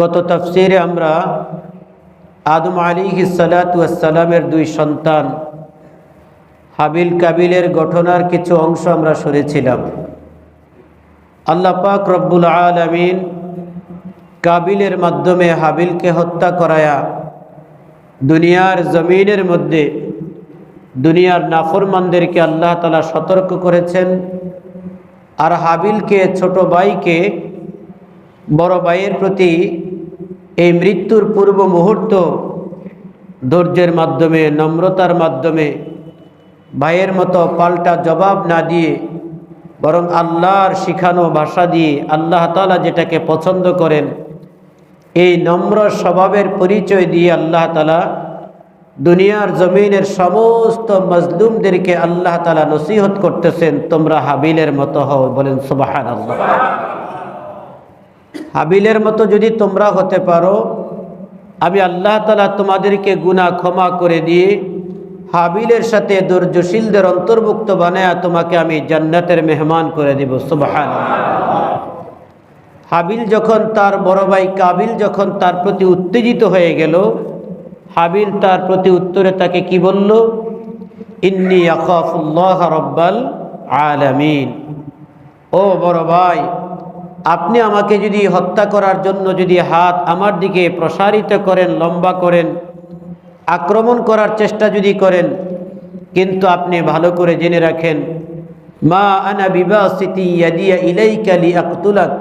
গত তফসিরে আমরা আদম আলী সালাতামের দুই সন্তান হাবিল কাবিলের ঘটনার কিছু অংশ আমরা শুনেছিলাম আল্লাহ পাক রব্বুল আলমিন কাবিলের মাধ্যমে হাবিলকে হত্যা করায়া দুনিয়ার জমিনের মধ্যে দুনিয়ার নাফরমানদেরকে আল্লাহ তালা সতর্ক করেছেন। আর হাবিলকে, ছোট ভাইকে বড় ভাইয়ের প্রতি এই মৃত্যুর পূর্ব মুহূর্ত ধৈর্যের মাধ্যমে, নম্রতার মাধ্যমে ভাইয়ের মতো পাল্টা জবাব না দিয়ে, বরং আল্লাহর শিখানো ভাষা দিয়ে আল্লাহ তালা যেটাকে পছন্দ করেন, এই নম্র স্বভাবের পরিচয় দিয়ে আল্লাহ তালা দুনিয়ার জমিনের সমস্ত মজলুমদেরকে আল্লাহ তালা নসিহত করতেছেন, তোমরা হাবিলের মতো হও বলেন সুবাহান আল্লাহ হাবিলের মতো যদি তোমরা হতে পারো, আমি আল্লাহ তালা তোমাদেরকে গুণা ক্ষমা করে দিয়ে হাবিলের সাথে ধৈর্যশীলদের অন্তর্ভুক্ত বানায়া তোমাকে আমি জান্নাতের মেহমান করে দিব। সুবাহান হাবিল যখন তার বড় ভাই কাবিল যখন তার প্রতি উত্তেজিত হয়ে গেল, হাবিল তার প্রতি উত্তরে তাকে কি বলল? ইন্নি আকাফুল্লাহ রব্বাল আলামিন। ও বড় ভাই আপনি আমাকে যদি হত্যা করার জন্য যদি হাত আমার দিকে প্রসারিত করেন, লম্বা করেন, আক্রমণ করার চেষ্টা যদি করেন, কিন্তু আপনি ভালো করে জেনে রাখেন, মা আনা বিবাসিতি ইয়াদিয়া ইলাই ইলাইকালি আকতুলাক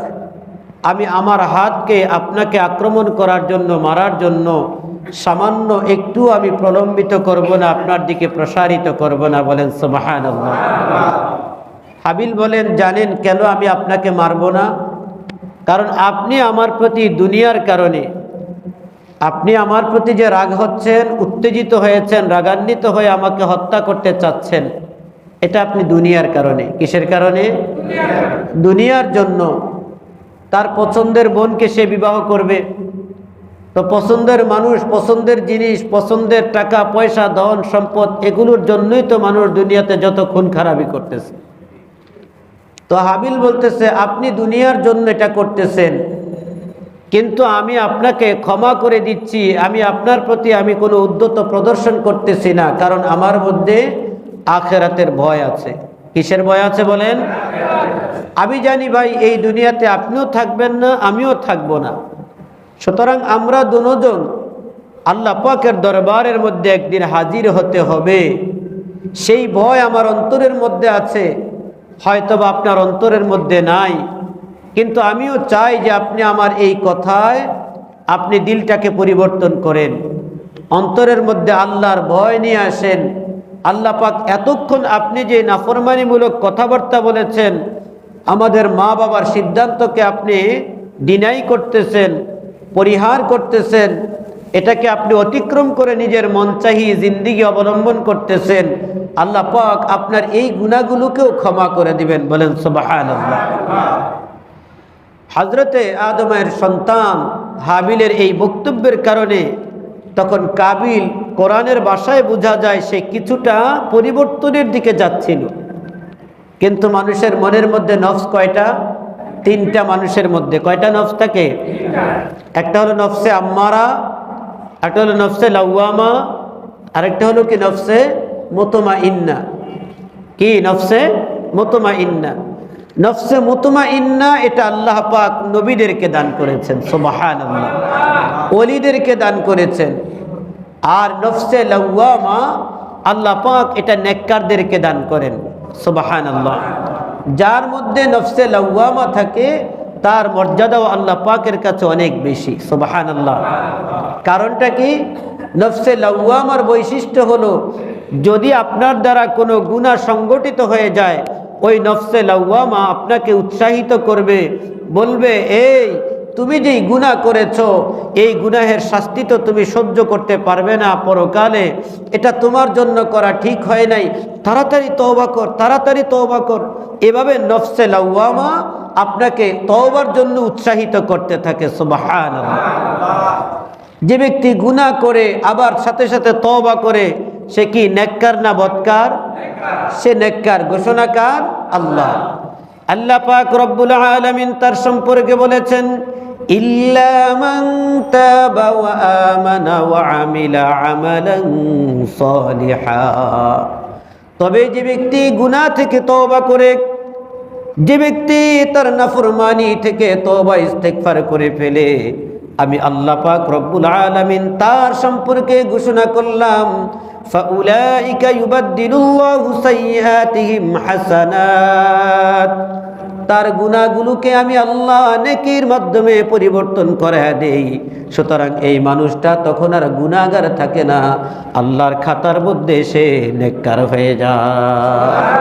আমি আমার হাতকে আপনাকে আক্রমণ করার জন্য, মারার জন্য সামান্য একটু আমি প্রলম্বিত করব না, আপনার দিকে প্রসারিত করব না বলেন সোবাহান হাবিল বলেন, জানেন কেন আমি আপনাকে মারব না? কারণ আপনি আমার প্রতি দুনিয়ার কারণে, আপনি আমার প্রতি যে রাগ হচ্ছেন, উত্তেজিত হয়েছেন, রাগান্বিত হয়ে আমাকে হত্যা করতে চাচ্ছেন, এটা আপনি দুনিয়ার কারণে। কিসের কারণে? দুনিয়ার জন্য। তার পছন্দের বোনকে সে বিবাহ করবে। তো পছন্দের মানুষ, পছন্দের জিনিস, পছন্দের টাকা, পয়সা, ধন, সম্পদ, এগুলোর জন্যই তো মানুষ দুনিয়াতে যত খুন খারাপি করতেছে। তো হাবিল বলতেছে, আপনি দুনিয়ার জন্য এটা করতেছেন, কিন্তু আমি আপনাকে ক্ষমা করে দিচ্ছি। আমি আপনার প্রতি আমি কোনো উদ্যত প্রদর্শন করতেছি না, কারণ আমার মধ্যে আখেরাতের ভয় আছে। কিসের ভয় আছে বলেন? আমি জানি ভাই, এই দুনিয়াতে আপনিও থাকবেন না, আমিও থাকব না। সুতরাং আমরা দুজন আল্লাহ পাকের দরবারের মধ্যে একদিন হাজির হতে হবে। সেই ভয় আমার অন্তরের মধ্যে আছে। হয়তোবা আপনার অন্তরের মধ্যে নাই। কিন্তু আমিও চাই যে আপনি আমার এই কথায় আপনি দিলটাকে পরিবর্তন করেন। অন্তরের মধ্যে আল্লাহর ভয় নিয়ে আসেন। আল্লাহ পাক এতক্ষণ আপনি যে নাফরমানিমূলক কথাবার্তা বলেছেন, আমাদের মা বাবার সিদ্ধান্তকে আপনি ডিনাই করতেছেন, পরিহার করতেছেন এটাকে আপনি অতিক্রম করে নিজের মনচাহি জিন্দিগি অবলম্বন করতেছেন, আল্লাহ পাক আপনার এই গুণাগুলোকেও ক্ষমা করে দিবেন, বলেন সুবাহান হজরতে আদমের সন্তান হাবিলের এই বক্তব্যের কারণে তখন কাবিল কোরআনের বাসায় বোঝা যায় সে কিছুটা পরিবর্তনের দিকে যাচ্ছিল। কিন্তু মানুষের মনের মধ্যে নফস কয়টা? তিনটা মানুষের মধ্যে। কয়টা নফস থাকে? একটা হলো নফসে আম্মারা একটা হলো নফসে লাউয়ামা, আরেকটা হলো কি নফসে মোতমা ইন্না কি নফসে মোতমা ইন্না নফসে মোতমা ইন্না এটা আল্লাহ পাক নবীদেরকে দান করেছেন সোবাহান অলিদেরকে দান করেছেন। আর নফসে লাউয়ামা আল্লাহ পাক এটা নেককারদেরকে দান করেন সোবাহান আল্লাহ যার মধ্যে নফসে লাউয়ামা থাকে তার মর্যাদাও আল্লাহ পাকের কাছে অনেক বেশি সোবাহান আল্লাহ কারণটা কি? নফসে লাউয়ামার বৈশিষ্ট্য হলো, যদি আপনার দ্বারা কোনো গুণা সংগঠিত হয়ে যায়, ওই নফসে লাউয়ামা আপনাকে উৎসাহিত করবে, বলবে, এই তুমি যেই গুণা করেছ, এই গুনাহের শাস্তি তো তুমি সহ্য করতে পারবে না পরকালে। এটা তোমার জন্য করা ঠিক হয় নাই। তাড়াতাড়ি তওবা কর, তাড়াতাড়ি তওবা কর। এভাবে নফসে লাউয়ামা আপনাকে তওবার জন্য উৎসাহিত করতে থাকে সুবাহান যে ব্যক্তি গুণা করে, আবার সাথে সাথে তওবা করে, সে কি নেককার না বৎকার? সে নেককার ঘোষণাকার আল্লাহ। আল্লাহ পাক রব্বুল আলামিন তার সম্পর্কে বলেছেন إلا من تاب وآمن وعمل عملا صالحا তবে যে ব্যক্তি গুনাহ থেকে তওবা করে যে ব্যক্তি তার নাফরমানি থেকে তওবা ইস্তেগফার করে ফেলে আমি আল্লাহ পাক রব্বুল আলামিন তার সম্পর্কে ঘোষণা করলাম ফাউলাইকা ইউবাদদিলুল্লাহু সাইয়্যাতিহিম হাসানাত তার গুণাগুলোকে আমি আল্লাহ নেকির মাধ্যমে পরিবর্তন করে দেই। সুতরাং এই মানুষটা তখন আর গুণাগার থাকে না। আল্লাহর খাতার মধ্যে সে নেককার হয়ে যায়।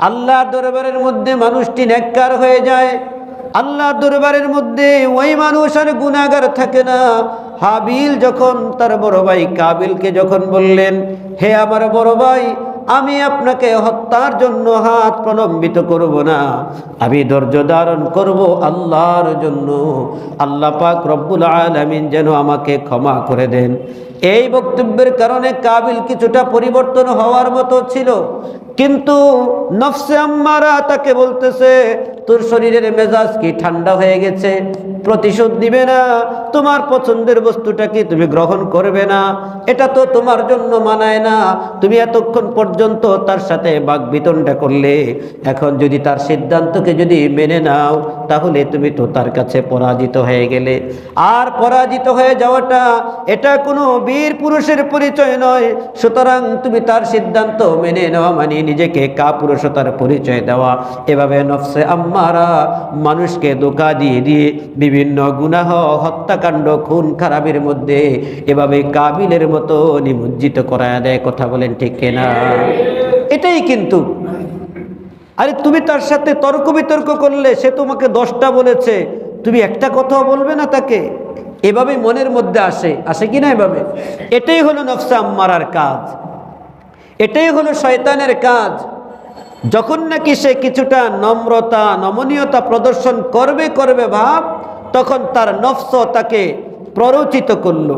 আল্লাহর দরবারের মধ্যে মানুষটি নেককার হয়ে যায়। আল্লাহর দরবারের মধ্যে ওই মানুষ আর গুণাগার থাকে না। হাবিল যখন তার বড় ভাই কাবিলকে যখন বললেন, হে আমার বড় ভাই আমি আপনাকে হত্যার জন্য হাত প্রলম্বিত করব না। আমি ধৈর্য ধারণ করব আল্লাহর জন্য। আল্লাহ পাক রব্বুল আলমিন যেন আমাকে ক্ষমা করে দেন। এই বক্তব্যের কারণে কাবিল কিছুটা পরিবর্তন হওয়ার মতো ছিল। কিন্তু নফসে আম্মারা তাকে বলতেছে, তোর শরীরের মেজাজ কি ঠান্ডা হয়ে গেছে? প্রতিশোধ দিবে না? তোমার পছন্দের বস্তুটা কি তুমি গ্রহণ করবে না? এটা তো তোমার জন্য মানায় না। তুমি এতক্ষণ পর্যন্ত তার সাথে বাক বিতনটা করলে। এখন যদি তার সিদ্ধান্তকে যদি মেনে নাও, তাহলে তুমি তো তার কাছে পরাজিত হয়ে গেলে। আর পরাজিত হয়ে যাওয়াটা, এটা কোনো বীর পুরুষের পরিচয় নয়। সুতরাং তুমি তার সিদ্ধান্ত মেনে নেওয়া মানে নিজেকে কা কাপুরুষতার পরিচয় দেওয়া। এভাবে নফসে আম্মারা মানুষকে দোকা দিয়ে দিয়ে বিভিন্ন গুনাহ, হত্যাকাণ্ড, খুন, খারাপের মধ্যে এভাবে কাবিলের মতো নিমজ্জিত করা দেয়। কথা বলেন ঠিক কিনা? এটাই কিন্তু। আরে তুমি তার সাথে তর্ক বিতর্ক করলে সে তোমাকে দশটা বলেছে। তুমি একটা কথাও বলবে না তাকে। এভাবে মনের মধ্যে আসে আসে কি না এভাবে? এটাই হলো নফসা আম্মারার কাজ। এটাই হলো শয়তানের কাজ। যখন নাকি সে কিছুটা নম্রতা, নমনীয়তা প্রদর্শন করবে করবে ভাব, তখন তার নফস তাকে প্ররোচিত করল।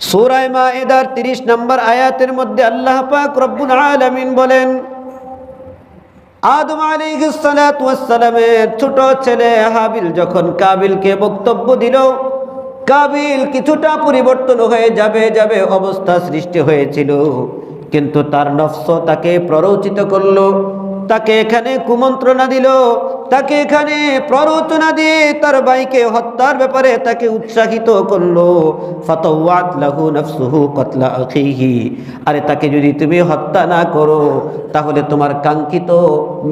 সূরায়ে মায়েদার 30 নম্বর আয়াতের মধ্যে আল্লাহ পাক রব্বুল আলামিন বলেন আদম আলিহালামের ছোট ছেলে হাবিল যখন কাবিলকে বক্তব্য দিল, কাবিল কিছুটা পরিবর্তন হয়ে যাবে যাবে অবস্থা সৃষ্টি হয়েছিল। কিন্তু তার নফস তাকে প্ররোচিত করল, তাকে এখানে কুমন্ত্রণা দিল তাকে এখানে প্ররোচনা দিয়ে তার ভাইকে হত্যার ব্যাপারে তাকে উৎসাহিত করল। ফাতাওয়াত লাহু নাফসুহু কতলা আখিহি। আরে তাকে যদি তুমি হত্যা না করো, তাহলে তোমার কাঙ্ক্ষিত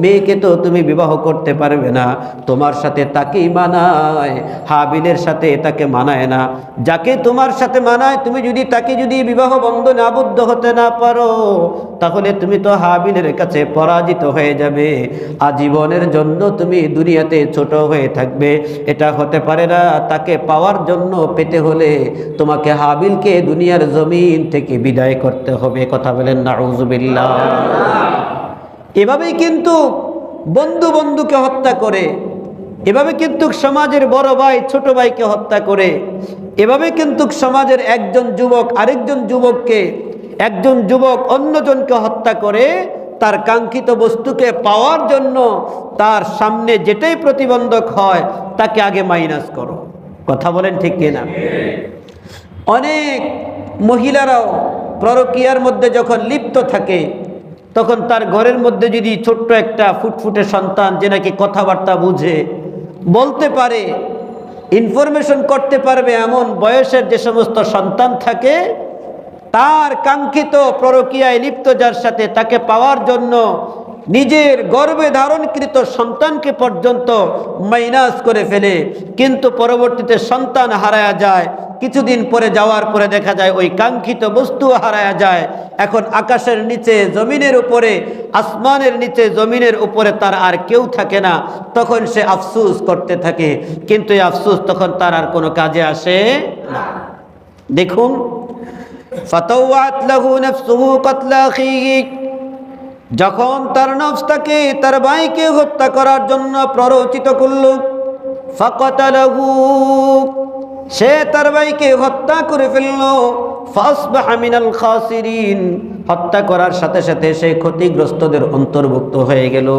মেয়েকে তো তুমি বিবাহ করতে পারবে না। তোমার সাথে তাকেই মানায়, হাবিলের সাথে তাকে মানায় না। যাকে তোমার সাথে মানায়, তুমি যদি তাকে যদি বিবাহ বন্ধনে আবদ্ধ হতে না পারো, তাহলে তুমি তো হাবিলের কাছে পরাজিত হয়ে যাবে। আজীবনের জন্য তুমি দুনিয়াতে ছোট হয়ে থাকবে, এটা হতে পারে না। তাকে পাওয়ার জন্য পেতে হলে তোমাকে হাবিলকে দুনিয়ার জমিন থেকে বিদায় করতে হবে। কথা বলেন, নাউজুবিল্লাহ। এভাবেই কিন্তু বন্ধু বন্ধুকে হত্যা করে, এভাবে কিন্তু সমাজের বড় ভাই, ছোট ভাইকে হত্যা করে, এভাবে কিন্তু সমাজের একজন যুবক, আরেকজন যুবককে, একজন যুবক অন্যজনকে হত্যা করে তার কাঙ্ক্ষিত বস্তুকে পাওয়ার জন্য তার সামনে যেটাই প্রতিবন্ধক হয়, তাকে আগে মাইনাস করো। কথা বলেন ঠিক কিনা? অনেক মহিলারাও প্ররকিয়ার মধ্যে যখন লিপ্ত থাকে, তখন তার ঘরের মধ্যে যদি ছোট্ট একটা ফুটফুটে সন্তান যে নাকি কথাবার্তা বুঝে, বলতে পারে ইনফরমেশন করতে পারবে এমন বয়সের যে সমস্ত সন্তান থাকে তার কাঙ্ক্ষিত প্ররকিয়ায় লিপ্ত যার সাথে তাকে পাওয়ার জন্য নিজের গর্বে ধারণকৃত সন্তানকে পর্যন্ত মাইনাস করে ফেলে। কিন্তু পরবর্তীতে সন্তান হারায়া যায়। কিছুদিন পরে যাওয়ার পরে দেখা যায় ওই কাঙ্ক্ষিত বস্তু হারায়া যায়। এখন আকাশের নিচে, জমিনের উপরে, আসমানের নিচে, জমিনের উপরে তার আর কেউ থাকে না। তখন সে আফসুস করতে থাকে। কিন্তু এই আফসুস তখন তার আর কোনো কাজে আসে না। দেখুন ফাতাওয়াত লাহু নাফসুহু কতলা আখিহি। যখন তার নফস তাকে, তার ভাইকে হত্যা করার জন্য প্ররোচিত করল, ফাকাতালাহু সে তার ভাইকে হত্যা করে ফেলল। হত্যা করার সাথে সাথে সে ক্ষতিগ্রস্তদের অন্তর্ভুক্ত হয়ে গেল।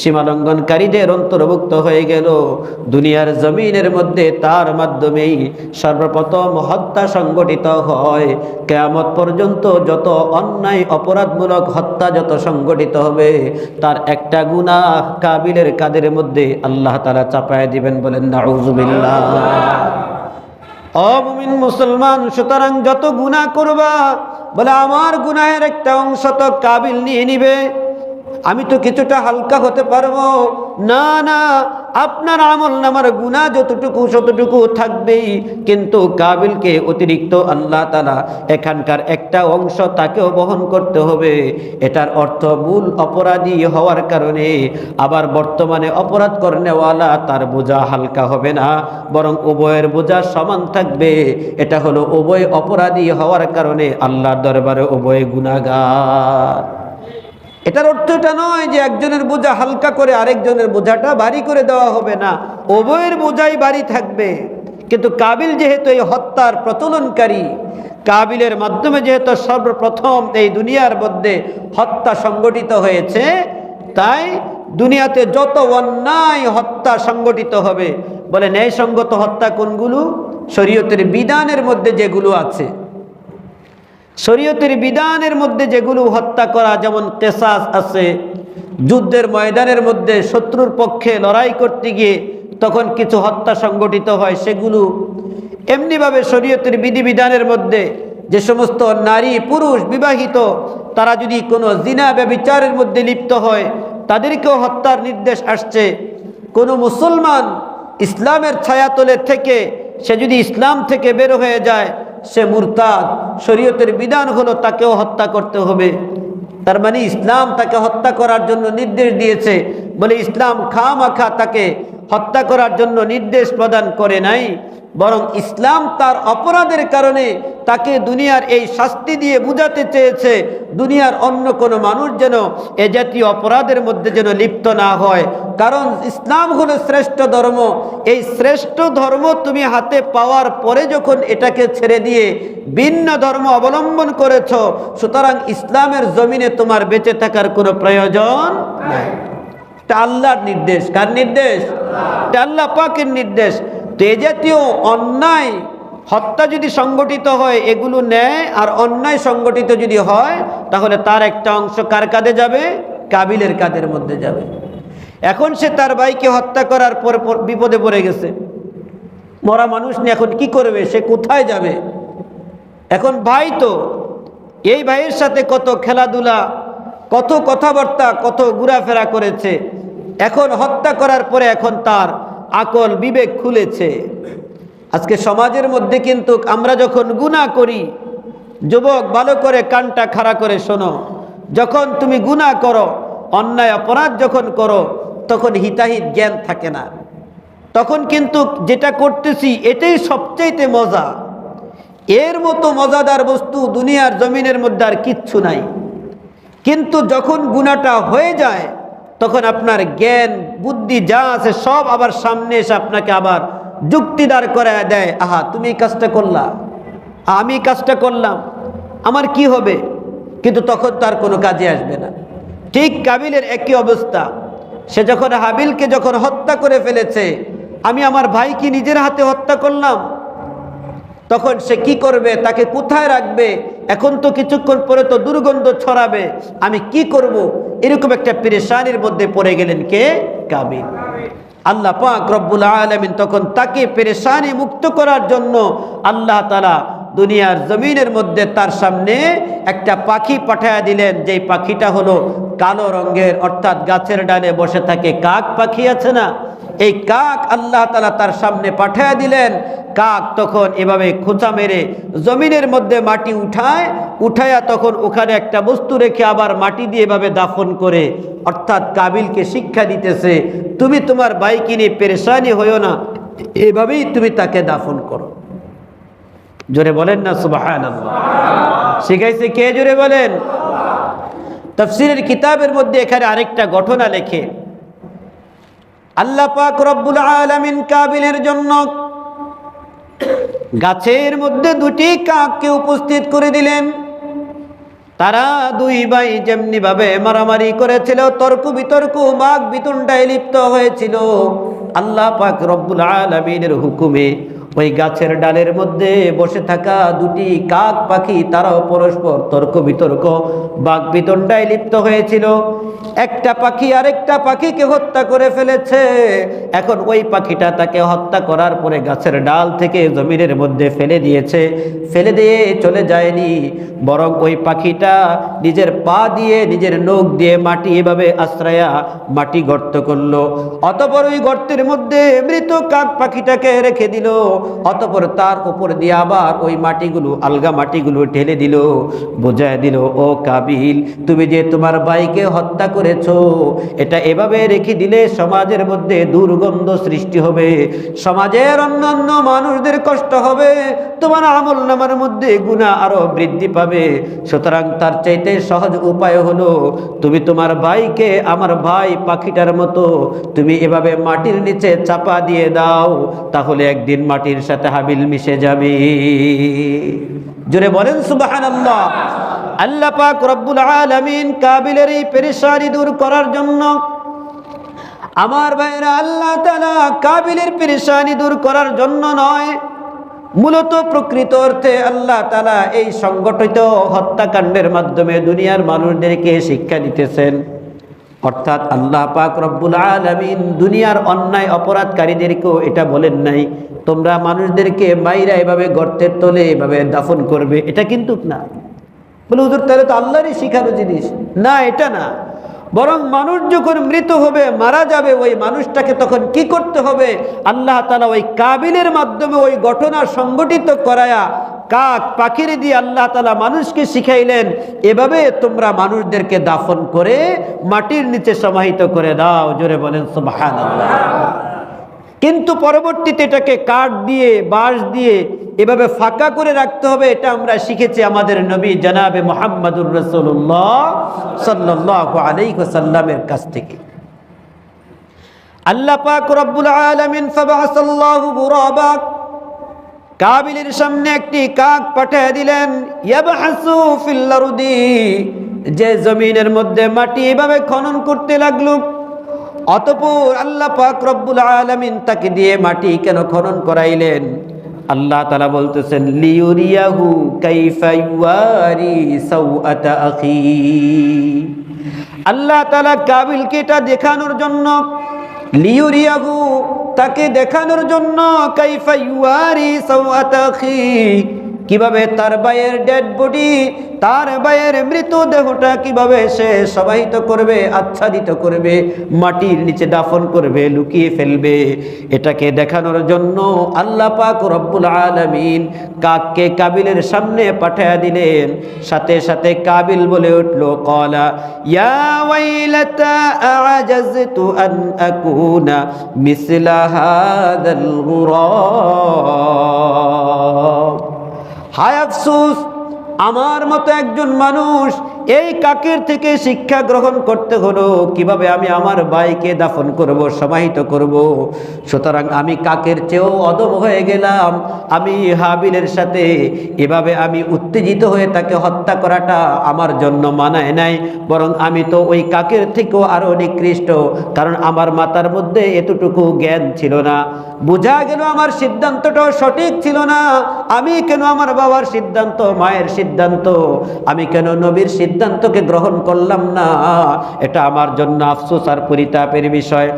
সীমালঙ্ঘনকারীদের অন্তর্ভুক্ত হয়ে গেল। দুনিয়ার জমিনের মধ্যে তার মাধ্যমেই সর্বপ্রথম হত্যা সংগঠিত হয়। কেয়ামত পর্যন্ত যত অন্যায় অপরাধমূলক হত্যা যত সংগঠিত হবে, তার একটা গুণা কাবিলের কাদের মধ্যে আল্লাহ তালা চাপায় দিবেন বলেন নাউজুবিল্লাহ অমুমিন মুসলমান, সুতরাং যত গুণা করবা, বলে আমার গুনাহের একটা অংশ তো কাবিল নিয়ে নিবে। আমি তো কিছুটা হালকা হতে পারব। না না, আপনার আমল নামার গুণা যতটুকু ততটুকু থাকবেই, কিন্তু কাবিলকে অতিরিক্ত আল্লাহ তালা এখানকার একটা অংশ তাকেও বহন করতে হবে। এটার অর্থ মূল অপরাধী হওয়ার কারণে আবার বর্তমানে অপরাধ করনেওয়ালা তার বোঝা হালকা হবে না, বরং উভয়ের বোঝা সমান থাকবে। এটা হলো উভয় অপরাধী হওয়ার কারণে আল্লাহর দরবারে উভয় গুণাগার এটার অর্থ এটা নয় যে একজনের বোঝা হালকা করে আরেকজনের বোঝাটা ভারী করে দেওয়া হবে না। উভয়ের বোঝাই ভারী থাকবে। কিন্তু কাবিল যেহেতু এই হত্যার প্রচলনকারী, কাবিলের মাধ্যমে যেহেতু সর্বপ্রথম এই দুনিয়ার মধ্যে হত্যা সংগঠিত হয়েছে, তাই দুনিয়াতে যত অন্যায় হত্যা সংগঠিত হবে, বলে ন্যায়সঙ্গত হত্যা কোনগুলো? শরীয়তের বিধানের মধ্যে যেগুলো আছে। শরীয়তের বিধানের মধ্যে যেগুলো হত্যা করা, যেমন কেসাস আছে, যুদ্ধের ময়দানের মধ্যে শত্রুর পক্ষে লড়াই করতে গিয়ে তখন কিছু হত্যা সংগঠিত হয়, সেগুলো এমনিভাবে শরীয়তের বিধিবিধানের মধ্যে যে সমস্ত নারী, পুরুষ বিবাহিত, তারা যদি কোনো জিনা ব্যবিচারের মধ্যে লিপ্ত হয়, তাদেরকেও হত্যার নির্দেশ আসছে। কোনো মুসলমান ইসলামের ছায়াতলে থেকে সে যদি ইসলাম থেকে বের হয়ে যায় সে মুরতাদ, শরীয়তের বিধান হলো তাকেও হত্যা করতে হবে। তার মানে ইসলাম তাকে হত্যা করার জন্য নির্দেশ দিয়েছে। বলে ইসলাম খামাখা তাকে হত্যা করার জন্য নির্দেশ প্রদান করে নাই, বরং ইসলাম তার অপরাধের কারণে তাকে দুনিয়ার এই শাস্তি দিয়ে বুঝাতে চেয়েছে, দুনিয়ার অন্য কোনো মানুষ যেন এ জাতীয় অপরাধের মধ্যে যেন লিপ্ত না হয়। কারণ ইসলাম হলো শ্রেষ্ঠ ধর্ম। এই শ্রেষ্ঠ ধর্ম তুমি হাতে পাওয়ার পরে যখন এটাকে ছেড়ে দিয়ে ভিন্ন ধর্ম অবলম্বন করেছ, সুতরাং ইসলামের জমিনে তোমার বেঁচে থাকার কোনো প্রয়োজন নাই। এটা আল্লাহর নির্দেশ। কার নির্দেশ? এটা আল্লাহ পাকের নির্দেশ। তো এ জাতীয় অন্যায় হত্যা যদি সংগঠিত হয়, এগুলো নেয় আর অন্যায় সংগঠিত যদি হয়, তাহলে তার একটা অংশ কার কাঁধে যাবে? কাবিলের কাদের মধ্যে যাবে। এখন সে তার ভাইকে হত্যা করার পর বিপদে পড়ে গেছে। মরা মানুষ নিয়ে এখন কি করবে? সে কোথায় যাবে? এখন ভাই তো, এই ভাইয়ের সাথে কত খেলাধুলা কত কথাবার্তা, কত ঘোরাফেরা করেছে। এখন হত্যা করার পরে এখন তার আকল বিবেক খুলেছে। আজকে সমাজের মধ্যে কিন্তু আমরা যখন গুণা করি, যুবক ভালো করে কানটা খাড়া করে শোনো। যখন তুমি গুণা করো, অন্যায় অপরাধ যখন করো, তখন হিতাহিত জ্ঞান থাকে না। তখন কিন্তু যেটা করতেছি, এটাই সবচাইতে মজা। এর মতো মজাদার বস্তু দুনিয়ার জমিনের মধ্যে আর কিচ্ছু নাই। কিন্তু যখন গুণাটা হয়ে যায়, তখন আপনার জ্ঞান, বুদ্ধি যা আছে সব আবার সামনে এসে আপনাকে আবার যুক্তিদার করে দেয়, আহা, তুমি এই কাজটা করলা। আমি কাজটা করলাম। আমার কি হবে? কিন্তু তখন তার কোনো কাজে আসবে না। ঠিক কাবিলের একই অবস্থা। সে যখন হাবিলকে যখন হত্যা করে ফেলেছে, আমি আমার ভাইকে নিজের হাতে হত্যা করলাম। তখন সে কি করবে? তাকে কোথায় রাখবে? এখন তো কিছুক্ষণ পরে তো দুর্গন্ধ ছড়াবে। আমি কি করব? এরকম একটা পেরেশানির মধ্যে পড়ে গেলেন কে? কাবিল আল্লাহ পাক রব্বুল আলমিন তখন তাকে পেরেশানি মুক্ত করার জন্য আল্লাহ তালা দুনিয়ার জমিনের মধ্যে তার সামনে একটা পাখি পাঠায়া দিলেন। যেই পাখিটা হলো কালো রঙের, অর্থাৎ গাছের ডালে বসে থাকে কাক পাখি আছে না? এই কাক আল্লাহ তালা তার সামনে পাঠায়া দিলেন। কাক তখন এভাবে খোঁচা মেরে জমিনের মধ্যে মাটি উঠায়, উঠায়া তখন ওখানে একটা বস্তু রেখে আবার মাটি দিয়ে এভাবে দাফন করে, অর্থাৎ কাবিলকে শিক্ষা দিতেছে, তুমি তোমার বাইকে নিয়ে পেরেশানি হইও না, এভাবেই তুমি তাকে দাফন করো। জোরে বলেন না সুবাহ শিখাইছে কে? জোরে বলেন। তফসিলের কিতাবের মধ্যে এখানে আরেকটা ঘটনা লেখে। আল্লাহ পাক রব্বুল আলমিন কাবিলের জন্য গাছের মধ্যে দুটি কাককে উপস্থিত করে দিলেন। তারা দুই ভাই যেমনি ভাবে মারামারি করেছিল, তর্ক বিতর্ক বাঘ বিতণ্ডায় লিপ্ত হয়েছিল। আল্লাহ পাক রব্বুল আলমিনের হুকুমে ওই গাছের ডালের মধ্যে বসে থাকা দুটি কাক পাখি তারাও পরস্পর তর্ক বিতর্ক বাঘ বিতণ্ডায় লিপ্ত হয়েছিল। একটা পাখি আরেকটা পাখিকে হত্যা করে ফেলেছে। এখন ওই পাখিটা তাকে হত্যা করার পরে গাছের ডাল থেকে জমিনের মধ্যে ফেলে দিয়েছে। ফেলে দিয়ে চলে যায়নি। বরং ওই পাখিটা নিজের পা দিয়ে, নিজের নখ দিয়ে মাটি এভাবে আশ্রয়া মাটি গর্ত করল। অতপর ওই গর্তের মধ্যে মৃত কাক পাখিটাকে রেখে দিল। অতপর তার উপর দিয়ে আবার ওই মাটিগুলো, আলগা মাটিগুলো ঢেলে দিল। বোঝায় দিল, ও কাবিল, তুমি যে তোমার ভাইকে হত্যা করেছ, এটা এভাবে রেখে দিলে সমাজের মধ্যে দুর্গন্ধ সৃষ্টি হবে। সমাজের অন্যান্য মানুষদের কষ্ট হবে। তোমার আমল নামার মধ্যে গুণা আরও বৃদ্ধি পাবে। সুতরাং তার চাইতে সহজ উপায় হলো, তুমি তোমার ভাইকে আমার ভাই পাখিটার মতো, তুমি এভাবে মাটির নিচে চাপা দিয়ে দাও, তাহলে একদিন মাটির সাথে হাবিল মিশে যাবে। জোরে বলেন সুবাহান আল্লাহ আল্লাহ পাক রব্বুল আলামিন কাবিলের এই পেরেশানি দূর করার জন্য আমার ভাইরা আল্লাহ তালা কাবিলের পেরেশানি দূর করার জন্য নয়, মূলত প্রকৃত অর্থে আল্লাহ তালা এই সংগঠিত হত্যাকাণ্ডের মাধ্যমে দুনিয়ার মানুষদেরকে শিক্ষা দিতেছেন। অর্থাৎ আল্লাহ পাক রব্বুল আলামিন দুনিয়ার অন্যায় অপরাধকারীদেরকেও এটা বলেন নাই। তোমরা মানুষদেরকে মাইরা এভাবে গর্তের তলে এভাবে দাফন করবে, এটা কিন্তু না। বলে, হুজুর, তাহলে তো আল্লাহরই শিখানো জিনিস। না, এটা না। বরং মানুষ যখন মৃত হবে, মারা যাবে, ওই মানুষটাকে তখন কি করতে হবে? আল্লাহ তালা ওই কাবিলের মাধ্যমে ওই ঘটনা সংগঠিত করায়া কাক পাখিরে দিয়ে আল্লাহ তালা মানুষকে শিখাইলেন, এভাবে তোমরা মানুষদেরকে দাফন করে মাটির নিচে সমাহিত করে দাও, জোরে বলেন সুবহান কিন্তু পরবর্তীতে এটাকে কাঠ দিয়ে, বাঁশ দিয়ে এভাবে ফাঁকা করে রাখতে হবে, এটা আমরা শিখেছি আমাদের নবী জানাবে মোহাম্মদুর রসুল্লাহ সাল্লাহ আলাইসাল্লামের কাছ থেকে। আল্লাহ পাক রব্বুল আলামিন গুরাবা কাবিলের সামনে একটি কাক পাঠিয়ে দিলেন যে জমিনের মধ্যে মাটি এভাবে খনন করতে লাগল। অতপর আল্লাহ পাক রব্বুল আলামিন তাকে দিয়ে মাটি কেন খনন করাইলেন? আল্লাহ তালা বলতেছেন, লিউরিয়াহু কাইফা ইউয়ারি সাউআতা আখি। আল্লাহ তালা কাবিলকে এটা দেখানোর জন্য লিউরিয়াহু তাকে দেখানোর জন্য কাইফা ইউয়ারি সাউআতা আখি। কীভাবে তার ভাইয়ের ডেড বডি তার ভাইয়ের মৃতদেহটা কীভাবে সে সবাহিত করবে, আচ্ছাদিত করবে, মাটির নিচে দাফন করবে, লুকিয়ে ফেলবে, এটাকে দেখানোর জন্য আল্লাহ পাক রব্বুল আলামিন কাককে কাবিলের সামনে পাঠিয়ে দিলেন। সাথে সাথে কাবিল বলে উঠল, কলা, ইয়া হায় আফসুস, আমার মতো একজন মানুষ এই কাকের থেকে শিক্ষা গ্রহণ করতে হলো, কীভাবে আমি আমার ভাইকে দাফন করব, সমাহিত করব? সুতরাং আমি কাকের চেয়েও অদম হয়ে গেলাম। আমি হাবিলের সাথে এভাবে আমি উত্তেজিত হয়ে তাকে হত্যা করাটা আমার জন্য মানায় নাই, বরং আমি তো ওই কাকের থেকেও আরও নিকৃষ্ট, কারণ আমার মাতার মধ্যে এতটুকু জ্ঞান ছিল না। বোঝা গেল আমার সিদ্ধান্তটাও সঠিক ছিল না। আমি কেন আমার বাবার সিদ্ধান্ত, মায়ের সিদ্ধান্ত? আমি কেন নবীর সিদ্ধান্তকে গ্রহণ করলাম না? এটা আমার জন্য আফসোস আর পরিতাপের বিষয়।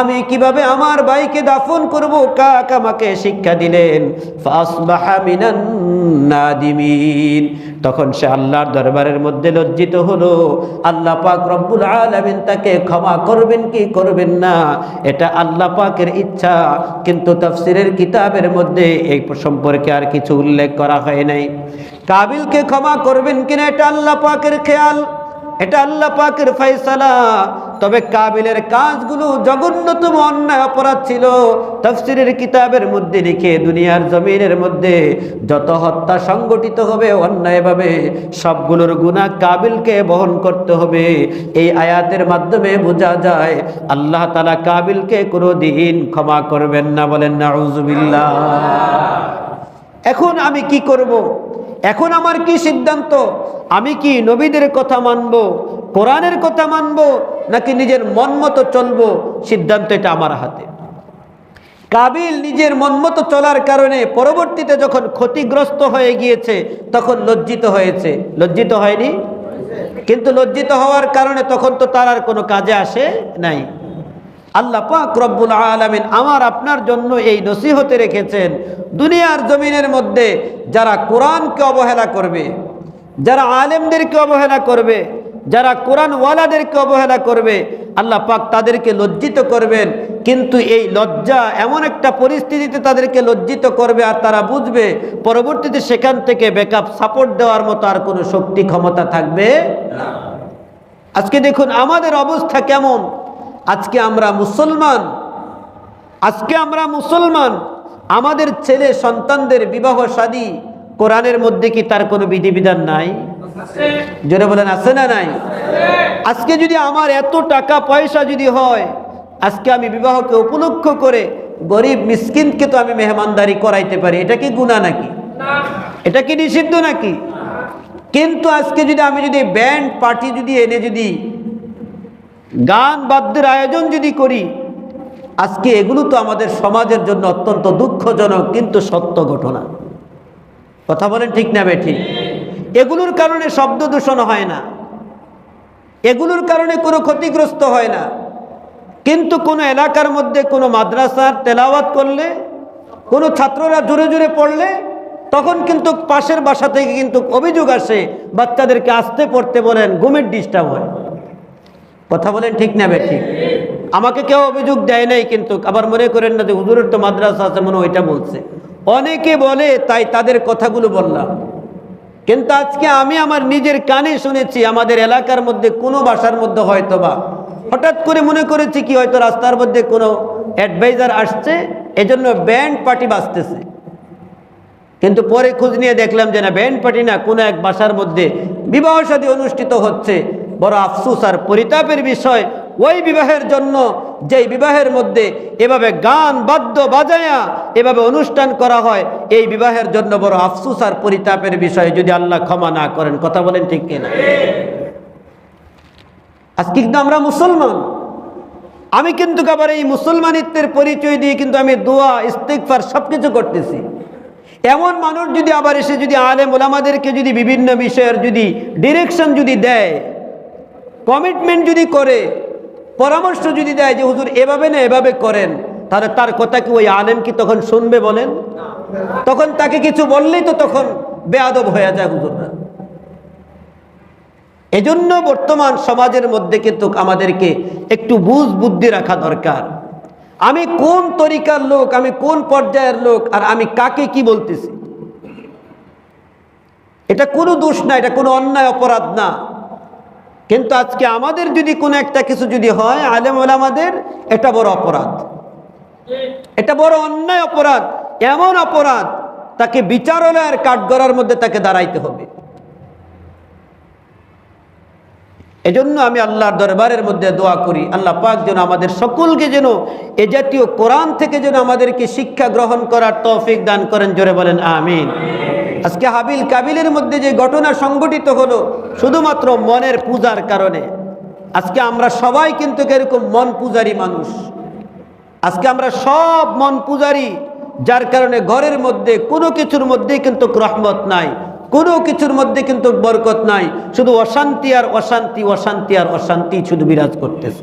আমি কীভাবে আমার ভাইকে দাফন করব? কাক আমাকে শিক্ষা দিলেন। তখন সে আল্লাহর দরবারের মধ্যে লজ্জিত হলো। আল্লাহ পাক রব্বুল আলমিন তাকে ক্ষমা করবেন কি করবেন না, এটা আল্লাহ পাকের ইচ্ছা। কিন্তু তফসিরের কিতাবের মধ্যে এই সম্পর্কে আর কিছু উল্লেখ করা হয় নাই। কাবিলকে ক্ষমা করবেন কিনা এটা আল্লাহ পাকের খেয়াল, এটা আল্লাহ পাকের ফয়সালা। তবে কাবিলের কাজগুলো জঘন্যতম অন্যায় অপরাধ ছিল। তফসিরের কিতাবের মধ্যে লিখে দুনিয়ার জমিনের মধ্যে যত হত্যা সংগঠিত হবে অন্যায়ভাবে সবগুলোর গুণা কাবিলকে বহন করতে হবে। এই আয়াতের মাধ্যমে বোঝা যায়, আল্লাহ তালা কাবিলকে কোনো দিন ক্ষমা করবেন না বলেন না এখন আমি কি করব। এখন আমার কি সিদ্ধান্ত? আমি কি নবীদের কথা মানব? কোরআনের কথা মানব নাকি নিজের মন মতো চলবো? সিদ্ধান্ত এটা আমার হাতে। কাবিল নিজের মন মতো চলার কারণে পরবর্তীতে যখন ক্ষতিগ্রস্ত হয়ে গিয়েছে, তখন লজ্জিত হয়েছে। লজ্জিত হয়নি? কিন্তু লজ্জিত হওয়ার কারণে তখন তো তার আর কোনো কাজে আসে নাই। আল্লাহ পাক রব্বুল আলমিন আমার আপনার জন্য এই নসিহতে রেখেছেন, দুনিয়ার জমিনের মধ্যে যারা কোরআনকে অবহেলা করবে, যারা আলেমদেরকে অবহেলা করবে যারা কোরআন ওয়ালাদেরকে অবহেলা করবে, আল্লাহ পাক তাদেরকে লজ্জিত করবেন। কিন্তু এই লজ্জা এমন একটা পরিস্থিতিতে তাদেরকে লজ্জিত করবে আর তারা বুঝবে, পরবর্তীতে সেখান থেকে ব্যাকআপ সাপোর্ট দেওয়ার মতো আর কোনো শক্তি, ক্ষমতা থাকবে আজকে দেখুন আমাদের অবস্থা কেমন? আজকে আমরা মুসলমান। আজকে আমরা মুসলমান। আমাদের ছেলে সন্তানদের বিবাহ শাদী কোরআনের মধ্যে কি তার কোনো বিধিবিধান নাই? জোরে বলেন, আছে না নাই? আজকে যদি আমার এত টাকা পয়সা যদি হয়, আজকে আমি বিবাহকে উপলক্ষ করে গরিব মিসকিনকে তো আমি মেহমানদারি করাইতে পারি, এটা কি গুণা নাকি? এটা কি নিষিদ্ধ নাকি? কিন্তু আজকে যদি আমি যদি ব্যান্ড পার্টি যদি এনে যদি গান বাদ্যের আয়োজন যদি করি, আজকে এগুলো তো আমাদের সমাজের জন্য অত্যন্ত দুঃখজনক, কিন্তু সত্য ঘটনা। কথা বলেন ঠিক না বে ঠিক? এগুলোর কারণে শব্দ দূষণ হয় না। এগুলোর কারণে কোনো ক্ষতিগ্রস্ত হয় না। কিন্তু কোনো এলাকার মধ্যে কোনো মাদ্রাসার তেলাওয়াত করলে, কোনো ছাত্ররা জোরে জোরে পড়লে, তখন কিন্তু পাশের বাসা থেকে কিন্তু অভিযোগ আসে, বাচ্চাদেরকে আসতে পড়তে বলেন, ঘুমের ডিস্টার্ব হয়। কথা বলেন ঠিক না বে ঠিক? আমাকে কেউ অভিযোগ দেয় নাই কিন্তু, আবার মনে করেন না যে হুজুরের তো মাদ্রাসা আছে মনে ওইটা বলছে। অনেকে বলে, তাই তাদের কথাগুলো বললাম। কিন্তু আজকে আমি আমার নিজের কানে শুনেছি, আমাদের এলাকার মধ্যে কোনো বাসার মধ্যে হয়তো বা হঠাৎ করে মনে করেছি কি, হয়তো রাস্তার মধ্যে কোনো অ্যাডভাইজার আসছে, এজন্য ব্যান্ড পার্টি বাঁচতেছে কিন্তু পরে খোঁজ নিয়ে দেখলাম যে না ব্যান্ড পার্টি না, কোনো এক বাসার মধ্যে বিবাহ সাদী অনুষ্ঠিত হচ্ছে। বড় আফসুস আর পরিতাপের বিষয়, ওই বিবাহের জন্য যেই বিবাহের মধ্যে এভাবে গান বাদ্য বাজায়া এভাবে অনুষ্ঠান করা হয়, এই বিবাহের জন্য বড় আফসুস আর পরিতাপের বিষয় যদি আল্লাহ ক্ষমা না করেন, কথা বলেন ঠিক কিনা? আজকে কিন্তু আমরা মুসলমান? আমি কিন্তু আবার এই মুসলমানিত্বের পরিচয় দিয়ে কিন্তু আমি দোয়া ইস্তেকফার সব কিছু করতেছি। এমন মানুষ যদি আবার এসে যদি আলেম ওলামাদেরকে যদি বিভিন্ন বিষয়ের যদি ডিরেকশন যদি দেয় কমিটমেন্ট যদি করে পরামর্শ যদি দেয় যে হুজুর এভাবে না এভাবে করেন, তাহলে তার কথা কি ওই আলেম কি তখন শুনবে বলেন? তখন তাকে কিছু বললেই তো তখন বেয়াদব হয়ে যায় হুজুররা। এজন্য বর্তমান সমাজের মধ্যে কিন্তু আমাদেরকে একটু বুঝ বুদ্ধি রাখা দরকার। আমি কোন তরিকার লোক, আমি কোন পর্যায়ের লোক, আর আমি কাকে কি বলতেছি? এটা কোনো দোষ না, এটা কোনো অন্যায়, অপরাধ না। কিন্তু আজকে আমাদের যদি কোনো একটা কিছু যদি হয়, আলেম আমাদের এটা বড় অপরাধ। এটা বড় অন্যায় অপরাধ, এমন অপরাধ, তাকে বিচারালয়ের কাঠগড়ার মধ্যে তাকে দাঁড়াইতে হবে। এজন্য আমি আল্লাহর দরবারের মধ্যে দোয়া করি, আল্লাহ পাক যেন আমাদের সকলকে যেন এ জাতীয় কোরআন থেকে যেন আমাদেরকে শিক্ষা গ্রহণ করার তৌফিক দান করেন, জোরে বলেন, আমিন। আজকে হাবিল কাবিলের মধ্যে যে ঘটনা সংগঠিত হলো, শুধুমাত্র মনের পূজার কারণে। আজকে আমরা সবাই কিন্তু এরকম মন পূজারি মানুষ। আজকে আমরা সব মন পূজারি, যার কারণে ঘরের মধ্যে কোনো কিছুর মধ্যেই কিন্তু রহমত নাই, কোনো কিছুর মধ্যে কিন্তু বরকত নাই, শুধু অশান্তি আর অশান্তি অশান্তি আর অশান্তি শুধু বিরাজ করতেছে।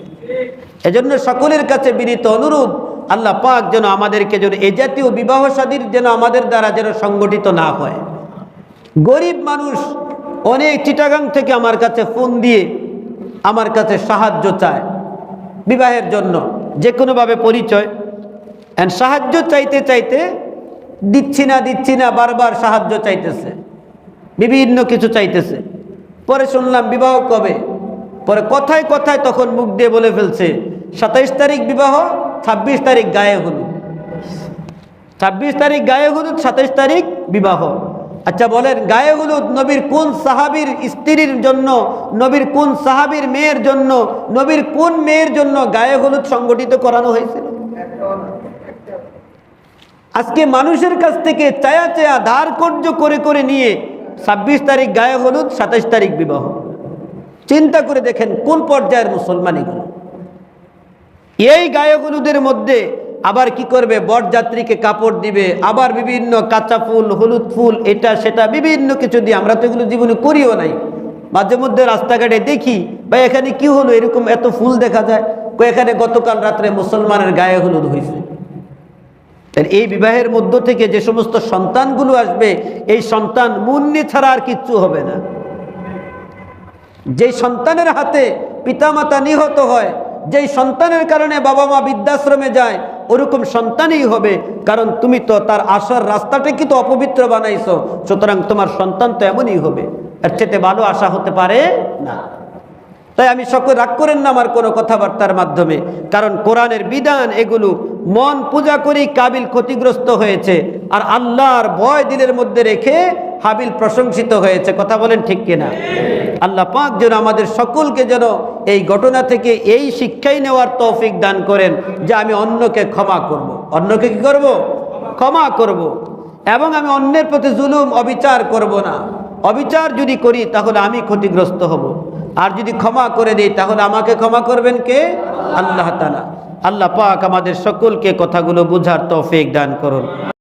এজন্য সকলের কাছে বিনীত অনুরোধ আল্লাহ পাক যেন আমাদেরকে যেন এ জাতীয় বিবাহ সাদীর যেন আমাদের দ্বারা যেন সংগঠিত না হয়। গরিব মানুষ অনেক চিটাগাং থেকে আমার কাছে ফোন দিয়ে আমার কাছে সাহায্য চায় বিবাহের জন্য যে কোনোভাবে পরিচয়। অ্যান্ড সাহায্য চাইতে চাইতে দিচ্ছি না দিচ্ছি না, বারবার সাহায্য চাইতেছে। বিভিন্ন কিছু চাইতেছে। পরে শুনলাম, বিবাহ কবে? পরে কথায় কথায় তখন মুখ দিয়ে বলে ফেলছে, সাতাইশ তারিখ বিবাহ ছাব্বিশ তারিখ গায়ে হলুদ। ছাব্বিশ তারিখ গায়ে হলুদ, সাতাইশ তারিখ বিবাহ। আচ্ছা বলেন, গায়ে হলুদ নবীর কোন সাহাবীর স্ত্রীর জন্য, নবীর কোন সাহাবীর মেয়ের জন্য, নবীর কোন মেয়ের জন্য গায়ে হলুদ সংগঠিত করানো হয়েছিল আজকে মানুষের কাছ থেকে চায়া চায়া ধার কর্য করে করে নিয়ে ছাব্বিশ তারিখ গায়ে হলুদ, সাতাইশ তারিখ বিবাহ। চিন্তা করে দেখেন কোন পর্যায়ের মুসলমান এগুলো এই গায়ে হলুদের মধ্যে আবার কি করবে? বরযাত্রীকে কাপড় দিবে, আবার বিভিন্ন কাঁচা ফুল, হলুদ ফুল, এটা, সেটা, বিভিন্ন কিছু দিয়ে। আমরা তো এগুলো জীবনে করিও নাই। মাঝে মধ্যে রাস্তাঘাটে দেখি বা এখানে কি হলো? এরকম এত ফুল দেখা যায়। এখানে গতকাল রাত্রে মুসলমানের গায়ে হলুদ হয়েছে এই বিবাহের মধ্য থেকে যে সমস্ত সন্তানগুলো আসবে, এই সন্তান মুন্নি ছাড়া আর কিচ্ছু হবে না। যেই সন্তানের হাতে পিতামাতা নিহত হয় যেই সন্তানের কারণে বাবা মা বৃদ্ধাশ্রমে যায়, ওরকম সন্তানই হবে। কারণ তুমি তো তার আসার রাস্তাটাকে তো অপবিত্র বানাইছো। সুতরাং তোমার সন্তান তো এমনই হবে। এর চেতে ভালো আশা হতে পারে না। তাই আমি সকল রাগ করেন না আমার কোনো কথাবার্তার মাধ্যমে। কারণ কোরআনের বিধান এগুলো মন পূজা করেই কাবিল ক্ষতিগ্রস্ত হয়েছে আর আল্লাহর ভয় দিলের মধ্যে রেখে হাবিল প্রশংসিত হয়েছে। কথা বলেন ঠিক কিনা? আল্লাহ পাক যেন আমাদের সকলকে যেন এই ঘটনা থেকে এই শিক্ষাই নেওয়ার তৌফিক দান করেন যে আমি অন্যকে ক্ষমা করব। অন্যকে কি করব? ক্ষমা করব। এবং আমি অন্যের প্রতি জুলুম, অবিচার করব না। অবিচার যদি করি, তাহলে আমি ক্ষতিগ্রস্ত হব। আর যদি ক্ষমা করে দিই, তাহলে আমাকে ক্ষমা করবেন কে? আল্লাহ তালা আল্লাহ পাক আমাদের সকলকে কথাগুলো বুঝার তৌফিক দান করুন।